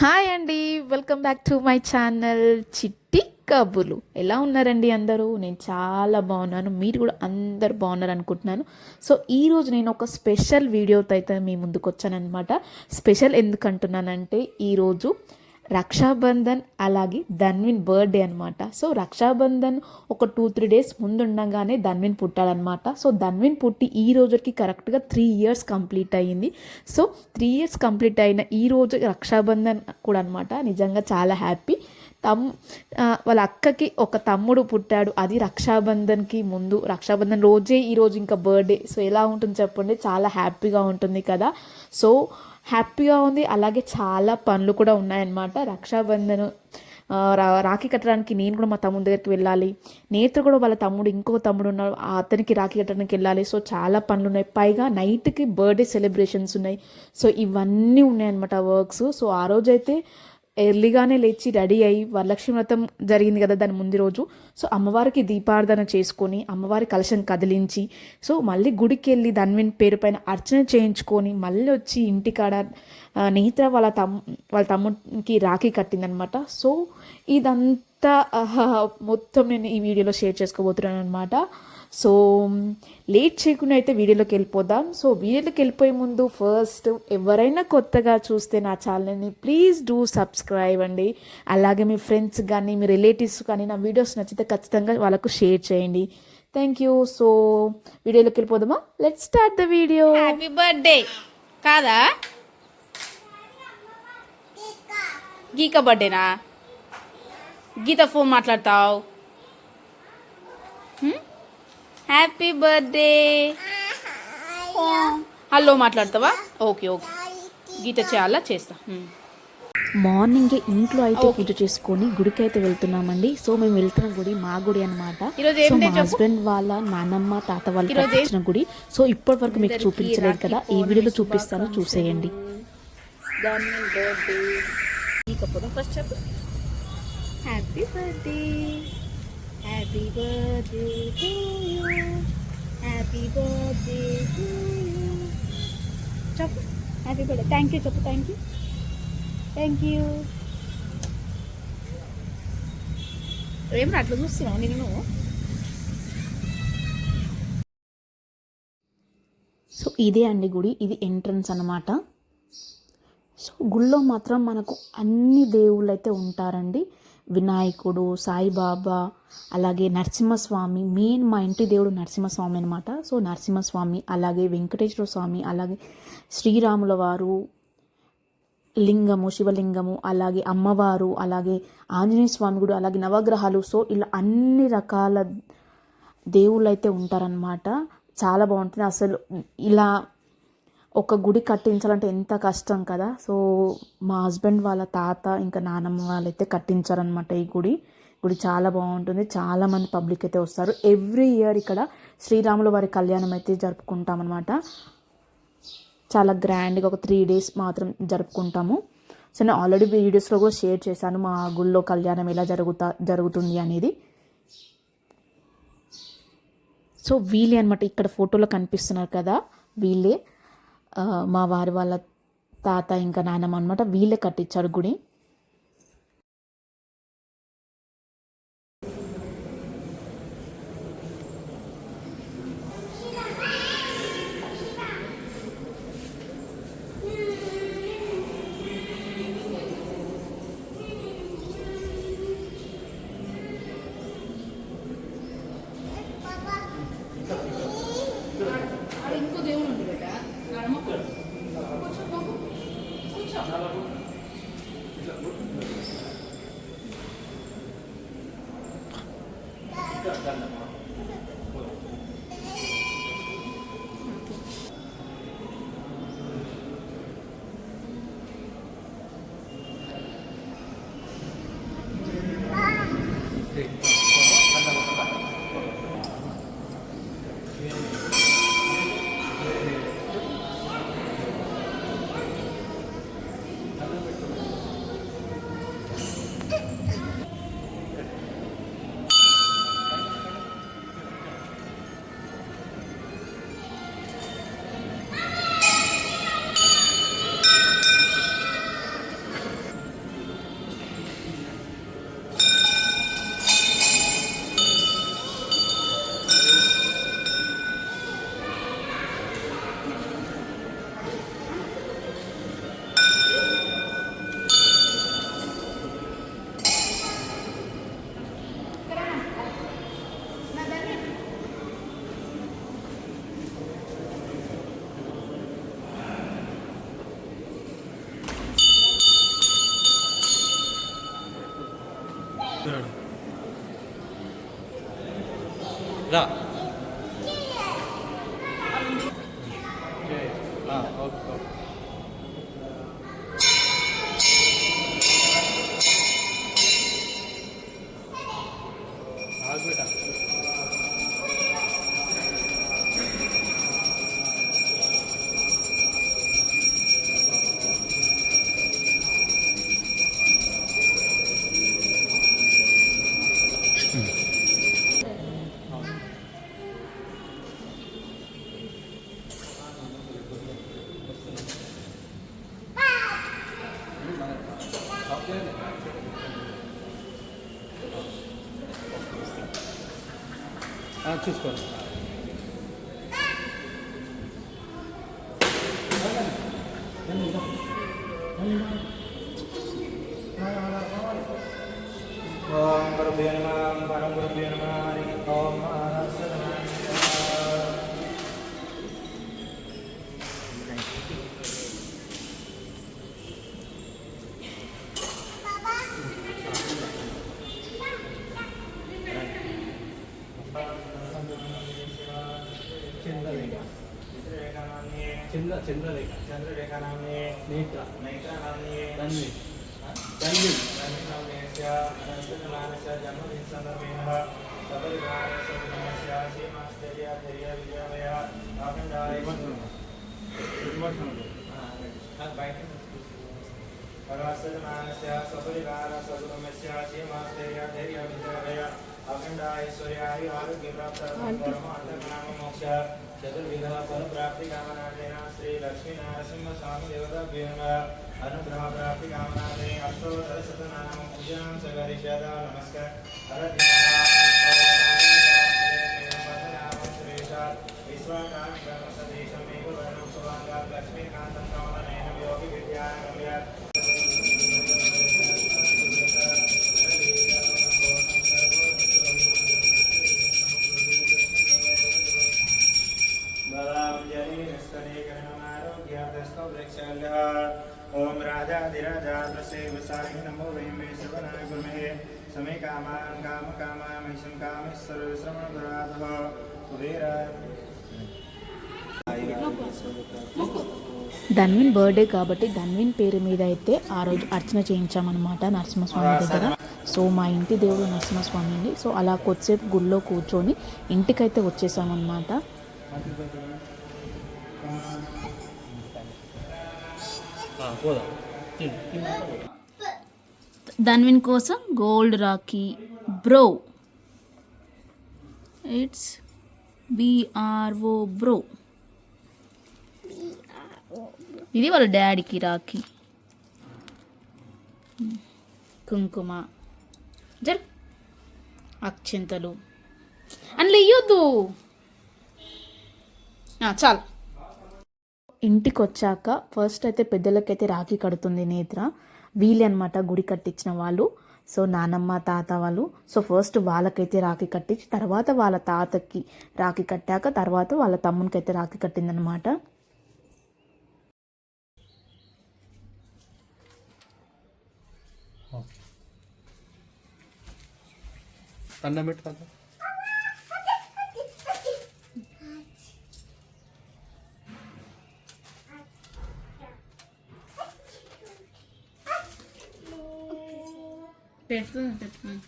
Hi అండి welcome back to my channel Chitti Kabulu. ఎలా ఉన్నారండి అందరూ? నేను చాలా బాగున్నాను మీరు కూడా అందరు బాగున్నారు అనుకుంటున్నాను. సో ఈరోజు నేను ఒక స్పెషల్ వీడియోతో అయితే మీ ముందుకు వచ్చానమాట స్పెషల్ ఎందుకంటున్నానంటే ఈరోజు రక్షాబంధన్ అలాగే ధన్విన్ బర్త్డే అనమాట సో రక్షాబంధన్ ఒక టూ త్రీ డేస్ ముందు ఉండగానే ధన్విన్ పుట్టాడనమాట సో ధన్విన్ పుట్టి ఈ రోజుకి కరెక్ట్గా త్రీ ఇయర్స్ కంప్లీట్ అయ్యింది. సో త్రీ ఇయర్స్ కంప్లీట్ అయిన ఈ రోజు రక్షాబంధన్ కూడా అనమాట నిజంగా చాలా హ్యాపీ. తమ్ వాళ్ళ అక్కకి ఒక తమ్ముడు పుట్టాడు. అది రక్షాబంధన్కి ముందు రక్షాబంధన్ రోజే ఈరోజు ఇంకా బర్త్డే. సో ఎలా ఉంటుంది చెప్పండి? చాలా హ్యాపీగా ఉంటుంది కదా. సో హ్యాపీగా ఉంది. అలాగే చాలా పనులు కూడా ఉన్నాయన్నమాట. రక్షాబంధన్ రా- రాఖీ కట్టడానికి నేను కూడా మా తమ్ముడి దగ్గరికి వెళ్ళాలి. నేత్ర కూడా వాళ్ళ తమ్ముడు ఇంకొక తమ్ముడు ఉన్నాడు. అతనికి రాఖీ కట్టడానికి వెళ్ళాలి. సో చాలా పనులు ఉన్నాయి. పైగా నైట్కి బర్త్డే సెలబ్రేషన్స్ ఉన్నాయి. సో ఇవన్నీ ఉన్నాయన్నమాట వర్క్స్. సో ఆ రోజైతే ఎర్లీగానే లేచి రెడీ అయ్యి వరలక్ష్మి వ్రతం జరిగింది కదా దాని ముందు రోజు. సో అమ్మవారికి దీపారాధన చేసుకొని అమ్మవారి కలశం కదిలించి సో మళ్ళీ గుడికి వెళ్ళి ధన్విన్ పేరు పైన అర్చన చేయించుకొని మళ్ళీ వచ్చి ఇంటికాడ నేత్ర వాళ్ళ తమ్ వాళ్ళ తమ్ముడికి రాఖీ కట్టిందనమాట. సో ఇదంతా ఆహా, మొత్తం నేను ఈ వీడియోలో షేర్ చేసుకోబోతున్నాను అనమాట సో లేట్ చేయకుండా అయితే వీడియోలోకి వెళ్ళిపోదాం. సో వీడియోలోకి వెళ్ళిపోయే ముందు ఫస్ట్ ఎవరైనా కొత్తగా చూస్తే నా ఛానల్ని ప్లీజ్ డూ సబ్స్క్రైబ్ అండి. అలాగే మీ ఫ్రెండ్స్ కానీ మీ రిలేటివ్స్ కానీ నా వీడియోస్ నచ్చితే ఖచ్చితంగా వాళ్ళకు షేర్ చేయండి. థ్యాంక్ యూ సో వీడియోలోకి వెళ్ళిపోదామా? Let start the video happy birthday కాదా? గీక బర్త్డేనా? గీత ఫోన్ మాట్లాడతావు. Happy birthday. హలో మాట్లాడతావా? Okay okay. గీత చేయాలా చేస్తా. మార్నింగే ఇంట్లో అయితే పూజ చేసుకొని గుడికి అయితే వెళ్తున్నామండి. సో మేము వెళ్తున్న గుడి మా గుడి అనమాట సో మా? హస్బెండ్ వాళ్ళ నానమ్మ తాత వాళ్ళు కట్టించిన గుడి. సో ఇప్పటి వరకు మీకు చూపించలేదు కదా. ఈ వీడియోలో చూపిస్తాను చూసేయండి. Happy birthday. Happy birthday to you happy birthday to you చెప్పు హ్యాపీ బర్త్డే థ్యాంక్ యూ చెప్పు థ్యాంక్ యూ థ్యాంక్ యూ ఏం అట్లా చూస్తున్నావు నేను సో ఇదే అండి గుడి. ఇది ఎంట్రన్స్ అనమాట సో గుళ్ళో మాత్రం మనకు అన్ని దేవుళ్ళు అయితే ఉంటారండి. వినాయకుడు సాయిబాబా అలాగే నరసింహస్వామి మెయిన్ మా ఇంటి దేవుడు నరసింహస్వామి అనమాట సో నరసింహస్వామి అలాగే వెంకటేశ్వర స్వామి అలాగే శ్రీరాముల వారు లింగము శివలింగము అలాగే అమ్మవారు అలాగే ఆంజనేయ స్వామి గుడి అలాగే నవగ్రహాలు. సో ఇలా అన్ని రకాల దేవుళ్ళు అయితే ఉంటారనమాట చాలా బాగుంటుంది. అసలు ఇలా ఒక గుడి కట్టించాలంటే ఎంత కష్టం కదా. సో మా హస్బెండ్ వాళ్ళ తాత ఇంకా నానమ్మ వాళ్ళైతే కట్టించారనమాట ఈ గుడి. గుడి చాలా బాగుంటుంది. చాలామంది పబ్లిక్ అయితే వస్తారు. ఎవ్రీ ఇయర్ ఇక్కడ శ్రీరాముల వారి కళ్యాణం అయితే జరుపుకుంటాం అనమాట చాలా గ్రాండ్గా ఒక త్రీ డేస్ మాత్రం జరుపుకుంటాము. సో నేను ఆల్రెడీ వీడియోస్లో కూడా షేర్ చేశాను మా గుళ్ళో కళ్యాణం ఎలా జరుగుతా జరుగుతుంది అనేది. సో వీళ్ళే అనమాట ఇక్కడ ఫోటోలో కనిపిస్తున్నారు కదా. వీళ్ళే. మా వారి వాళ్ళ తాత ఇంకా నాన్నమ్మ అనమాట వీళ్ళే కట్టించారు గుడి. Thank you. ఆ, చూసుకోండి చంద్రరేఖ చంద్రరేఖ నామ్నే నేత్ర నేత్ర నామ్నే తన్వి తన్వి తన్వి నామ్నేస్య అనంతమానస్య జన్మదిన సందర్భేన సబరివారస్య వినమస్య సీమాశ్చర్య ధైర్య విజయమయ ఆఖండాయ పరమస్తమానస్య సబరివార సగుణమస్య సీమాశ్చర్య ధైర్య విజయమయ అఖండాయశ్వర్యాయ ఆరోగ్య ప్రాప్త పరమార్థ మోక్ష चतुर्विधा फलप्राप्तिकामनादेन श्रीलक्ष्मीनरसिंहस्वामिदेवताभ्यः अनुग्रहप्राप्तिकामनादे अष्टोदशतनाम पूजां सकरिष्यत नमस्कार विश्वाकांत ब्रह्मसदेशमेव वर्णं समे कामान् काम कामाय महिषं कामेश्वर श्रवणपराधः कुबेराय ధన్విన్ బర్త్డే కాబట్టి ధన్విన్ పేరు మీద అయితే ఆ రోజు అర్చన చేయించామన్నమాట నరసింహస్వామి దగ్గర సో మా ఇంటి దేవుడు నరసింహస్వామి అండి సో అలా కొద్దిసేపు గుళ్ళో కూర్చొని ఇంటికైతే వచ్చేసామన్నమాట పోదాం ధన్విన్ కోసం gold rakhi. Bro. It's BRO bro. ఇది వాళ్ళ డాడీకి రాఖీ. కుంకుమ. జర్. అక్షంతలు. అందులో ఇయ్యొద్దు చాలు. ఇంటికి వచ్చాక ఫస్ట్ అయితే పెద్దలకైతే రాఖీ కడుతుంది నేత్ర. వీళ్ళే అనమాట గుడి కట్టించిన వాళ్ళు. సో నానమ్మ తాత వాళ్ళు. సో ఫస్ట్ వాళ్ళకైతే రాఖీ కట్టించి తర్వాత వాళ్ళ తాతకి రాఖీ కట్టాక తర్వాత వాళ్ళ తమ్మునికైతే రాఖీ కట్టిందనమాట దండం పెట్టు పెడుతుంది పెడుతుంది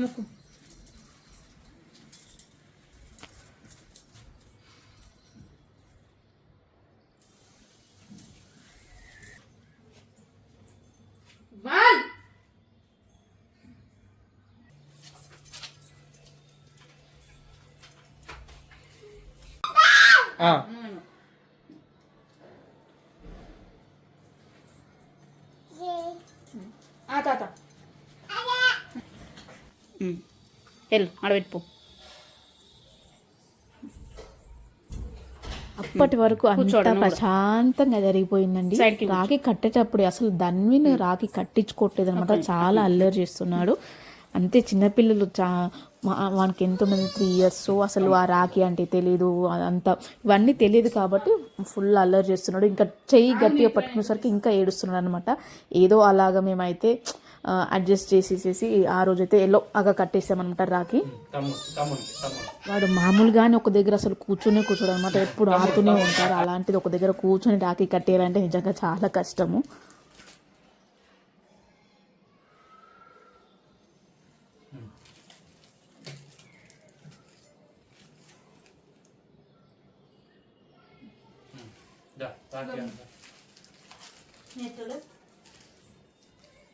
మొక్కు. వాల్ వెళ్ళు ఆడబెట్టుపో అప్పటి వరకు అంతా. ప్రశాంతంగా జరిగిపోయిందండి. Side కి రాఖీ కట్టేటప్పుడు అసలు ధన్విని రాఖీ కట్టించుకోవట్లేదు అనమాట చాలా అల్లరి చేస్తున్నాడు. అంతే చిన్నపిల్లలు చా వానికి ఎంత ఉన్నది? త్రీ ఇయర్స్ అసలు ఆ రాఖీ అంటే తెలియదు అంత ఇవన్నీ తెలియదు కాబట్టి ఫుల్ అల్లరి చేస్తున్నాడు. ఇంకా చెయ్యి గట్టిగా పట్టుకునేసరికి ఇంకా ఏడుస్తున్నాడు అనమాట ఏదో అలాగా మేమైతే అడ్జస్ట్ చేసేసేసి ఆ రోజైతే ఎల్లో అగా కట్టేసామన్నమాట తమ్ముడు వాడు మామూలుగానే ఒక దగ్గర అసలు కూర్చొని కూర్చోడు అనమాట ఎప్పుడు ఆడుతూనే ఉంటారు. అలాంటిది ఒక దగ్గర కూర్చొని రాఖీ కట్టేయాలంటే నిజంగా చాలా కష్టము. దా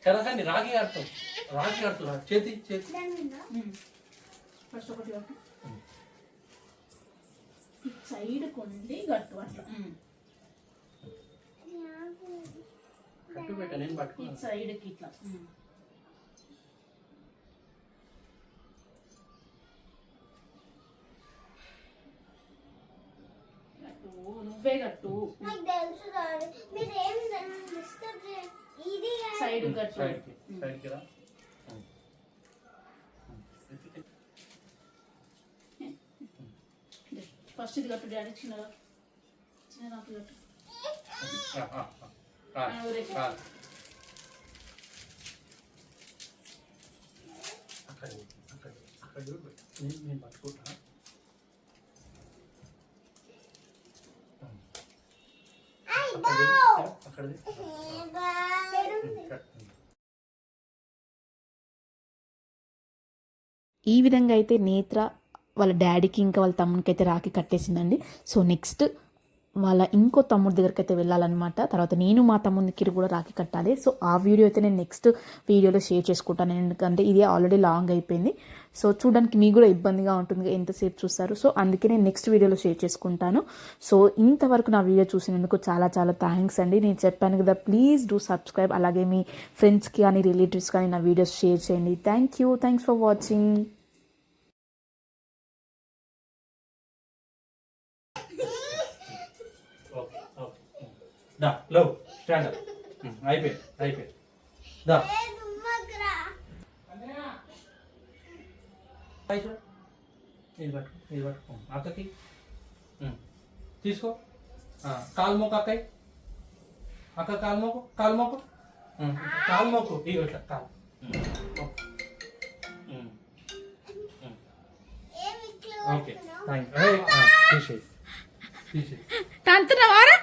చెరకండి రాఖీ ఆడతాం రాఖీ ఆడుతున్నా చేతి చేతి. సైడ్ కొండి గట్టు అట్లా కట్టు పెట్ట నేను పట్టుకున్నాను. సైడ్కి ఇట్లా. నువ్వే గట్టు నాకు తెలుసు. మీరేం సైడ్ సైడ్కి రా. ఫస్ట్ ఇది గట్టు డాడీ చిన్న నాకు రా. అక్కడ అక్కడ అక్కడ. నేను పట్టుకుంటా. అక్కడది ఈ విధంగా అయితే నేత్ర వాళ్ళ డాడీకి ఇంకా వాళ్ళ తమ్మునికి అయితే రాఖీ కట్టేసిందండి. సో నెక్స్ట్ వాళ్ళ ఇంకో తమ్ముడి దగ్గరికి అయితే వెళ్ళాలన్నమాట. తర్వాత నేను మా తమ్మునికి కూడా రాఖీ కట్టాలి. సో ఆ వీడియో అయితే నేను నెక్స్ట్ వీడియోలో షేర్ చేసుకుంటాను. ఎందుకంటే ఇది ఆల్రెడీ లాంగ్ అయిపోయింది. సో చూడడానికి మీకు కూడా ఇబ్బందిగా ఉంటుంది ఎంతసేపు చూస్తారు. సో అందుకే నేను నెక్స్ట్ వీడియోలో షేర్ చేసుకుంటాను. సో ఇంతవరకు నా వీడియో చూసినందుకు చాలా చాలా థ్యాంక్స్ అండి. నేను చెప్పాను కదా ప్లీజ్ డూ సబ్స్క్రైబ్. అలాగే మీ ఫ్రెండ్స్కి కానీ రిలేటివ్స్ కానీ నా వీడియోస్ షేర్ చేయండి. Thank you. Thanks for watching. దా లో స్టాండ్ అప్ అయిపోయింది అయిపోయింది. దా. ఇది పట్టు ఇది అక్కకి. తీసుకో. కాలు మోకు అక్కయ్య అక్క కాలు మోకు కాలు మోకు. కాలు మోకు. ఇవి ఇట్లా కాలు. ఓకే? థ్యాంక్ యూ తీసేయి. తీసేయి. తంతున్నావారా